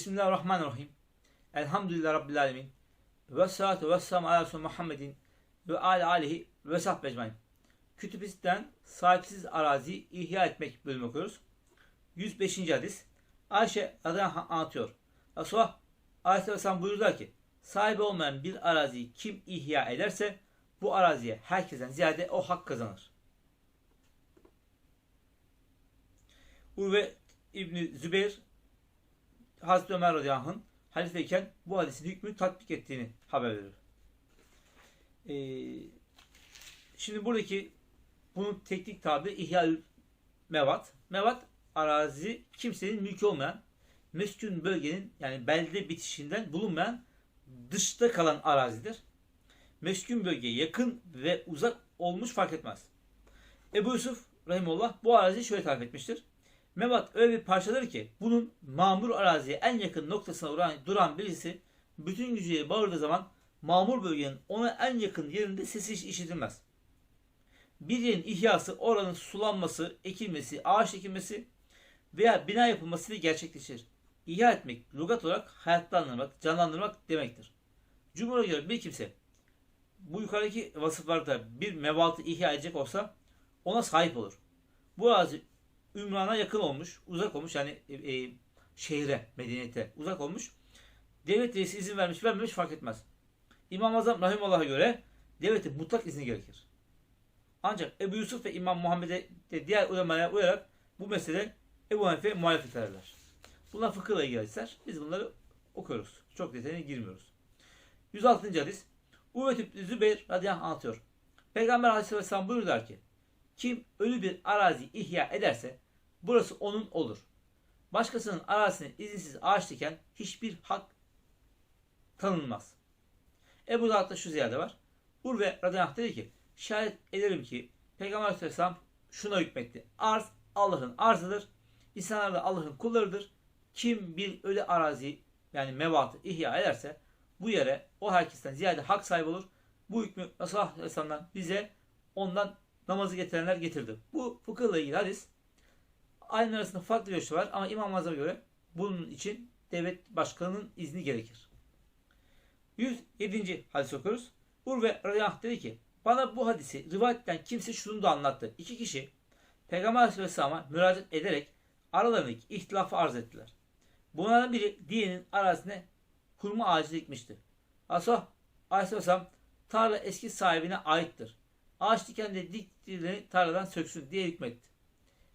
Bismillahirrahmanirrahim. Elhamdülillah Rabbil Alemin. Ve salatu ve selamu ala Muhammedin ve ala alihi ve sahbe ecmain. Kütübisten sahipsiz arazi ihya etmek bölümü okuyoruz. 105. hadis. Ayşe anh anlatıyor. Resulullah aleyhisselam buyurdular ki sahibi olmayan bir araziyi kim ihya ederse bu araziye herkesten ziyade o hak kazanır. Urve İbni Zübeyir Hazreti Ömer radıyallahu anh halifeyken bu hadisin hükmünü tatbik ettiğini haber verir. Ee, şimdi buradaki bunun teknik tabiri ihya mevat. Mevat arazi kimsenin mülkü olmayan meskun bölgenin yani belde bitişinden bulunmayan dışta kalan arazidir. Meskun bölgeye yakın ve uzak olmuş fark etmez. Ebu Yusuf Rahimullah bu araziyi şöyle tarif etmiştir. Mevat öyle bir parçadır ki bunun mamur araziye en yakın noktasına duran, duran birisi bütün gücüyle bağırdığı zaman mamur bölgenin ona en yakın yerinde sesi hiç işitilmez. Bir yerin ihyası oranın sulanması, ekilmesi, ağaç ekilmesi veya bina yapılması ile gerçekleşir. İhya etmek, lugat olarak hayatlandırmak, canlandırmak demektir. Cumhur'a göre bir kimse bu yukarıdaki vasıflarda bir mevatı ihya edecek olsa ona sahip olur. Bu arazi Ümran'a yakın olmuş, uzak olmuş yani e, e, şehre, medeniyete uzak olmuş. Devlet reisi izin vermiş, vermemiş fark etmez. İmam Azam Rahimullah'a göre devletin mutlak izni gerekir. Ancak Ebu Yusuf ve İmam Muhammed'e de diğer ulemaya uyarak bu mesele Ebu Hanife'ye muhalefet ederler. Bunlar fıkıhla ilgili hadisler. Biz bunları okuyoruz. Çok detayına girmiyoruz. 106. hadis. Uvet İbni Zübeyir radıyallahu anlatıyor. Peygamber aleyhisselam buyurdular ki kim ölü bir arazi ihya ederse burası onun olur. Başkasının arazisine izinsiz ağaç diken hiçbir hak tanınmaz. Ebu Dağıt'ta şu ziyade var. Urve radıyallahu anh dedi ki şahit ederim ki Peygamber aleyhisselam şuna hükmetti. Arz Allah'ın arzıdır. İnsanlar da Allah'ın kullarıdır. Kim bir ölü arazi yani mevatı ihya ederse bu yere o herkesten ziyade hak sahibi olur. Bu hükmü Resulullah Aleyhisselam'dan bize ondan namazı getirenler getirdi. Bu fıkıhla ilgili hadis. Aynı arasında farklı görüşler var ama İmam Azam'a göre bunun için devlet başkanının izni gerekir. 107. hadis okuyoruz. Urve radıyallahu dedi ki bana bu hadisi rivayet kimse şunu da anlattı. İki kişi Peygamber Aleyhisselam'a müracaat ederek aralarındaki ihtilafı arz ettiler. Bunlardan biri diğerinin arasına hurma ağacı dikmişti. Asah Aleyhisselam tarla eski sahibine aittir. Ağaç dikenleri diktiğini tarladan söksün diye hükmetti.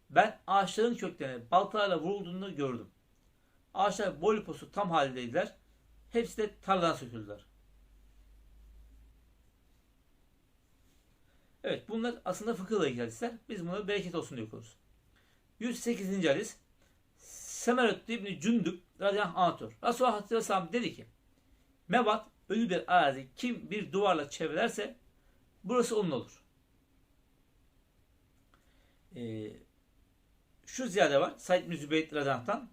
Ben ağaçların köklerine baltalarla vurulduğunu gördüm. Ağaçlar boy posu tam haldeydiler. Hepsi de tarladan söküldüler. Evet bunlar aslında fıkıhla ilgili hadisler. Biz bunu bereket olsun diye okuruz. 108. hadis Semerut İbni Cündük radıyallahu anlatıyor. Resulullah Aleyhisselam dedi ki Mevat ölü bir arazi kim bir duvarla çevrelerse burası onun olur. Ee, şu ziyade var. Said bin Zübeyt radıyallahu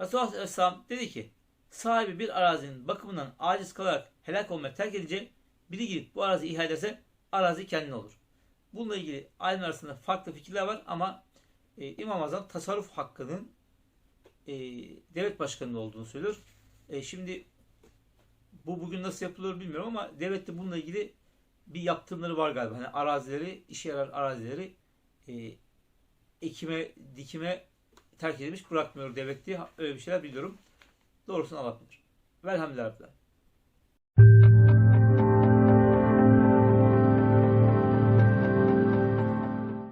Resulullah Aleyhisselam dedi ki sahibi bir arazinin bakımından aciz kalarak helak olmaya terk edince biri gidip bu arazi ihale ederse arazi kendine olur. Bununla ilgili alim arasında farklı fikirler var ama e, İmam Azam tasarruf hakkının e, devlet başkanının olduğunu söylüyor. E, şimdi bu bugün nasıl yapılıyor bilmiyorum ama devlette bununla ilgili bir yaptırımları var galiba. Hani arazileri, işe yarar arazileri e, ekime, dikime terk edilmiş bırakmıyor devlet diye öyle bir şeyler biliyorum. Doğrusunu Allah bilir. Velhamdülillah.